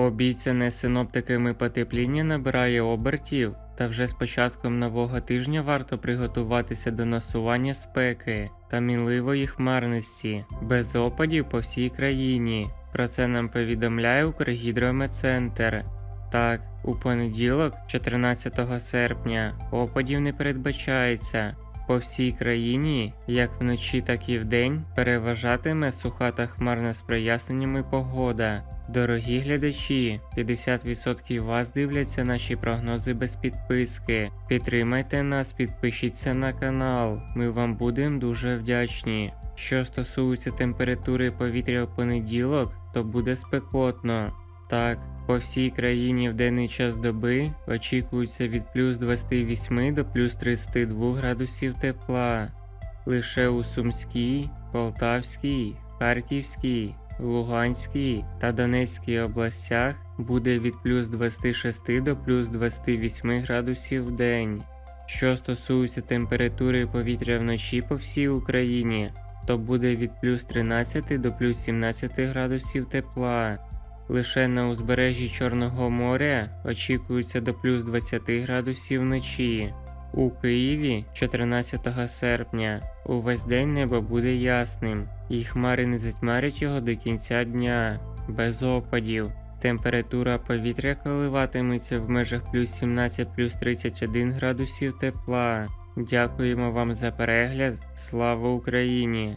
Обіцяне синоптиками потепління набирає обертів, та вже з початком нового тижня варто приготуватися до насування спеки та мінливої хмарності, без опадів по всій країні. Про це нам повідомляє Укргідрометцентр. Так, у понеділок, 14 серпня, опадів не передбачається. По всій країні, як вночі, так і вдень, переважатиме суха та хмарна з проясненнями погода. Дорогі глядачі, 50% вас дивляться наші прогнози без підписки. Підтримайте нас, підпишіться на канал. Ми вам будемо дуже вдячні. Що стосується температури повітря в понеділок, то буде спекотно. Так, по всій країні в денний час доби очікується від плюс 28 до плюс 32 градусів тепла. Лише у Сумській, Полтавській, Харківській, Луганській та Донецькій областях буде від плюс 26 до плюс 28 градусів в день. Що стосується температури повітря вночі по всій Україні, то буде від плюс 13 до плюс 17 градусів тепла. Лише на узбережжі Чорного моря очікується до плюс 20 градусів вночі. У Києві 14 серпня увесь день небо буде ясним, і хмари не затьмарять його до кінця дня, без опадів. Температура повітря коливатиметься в межах плюс 17 плюс 31 градусів тепла. Дякуємо вам за перегляд. Слава Україні!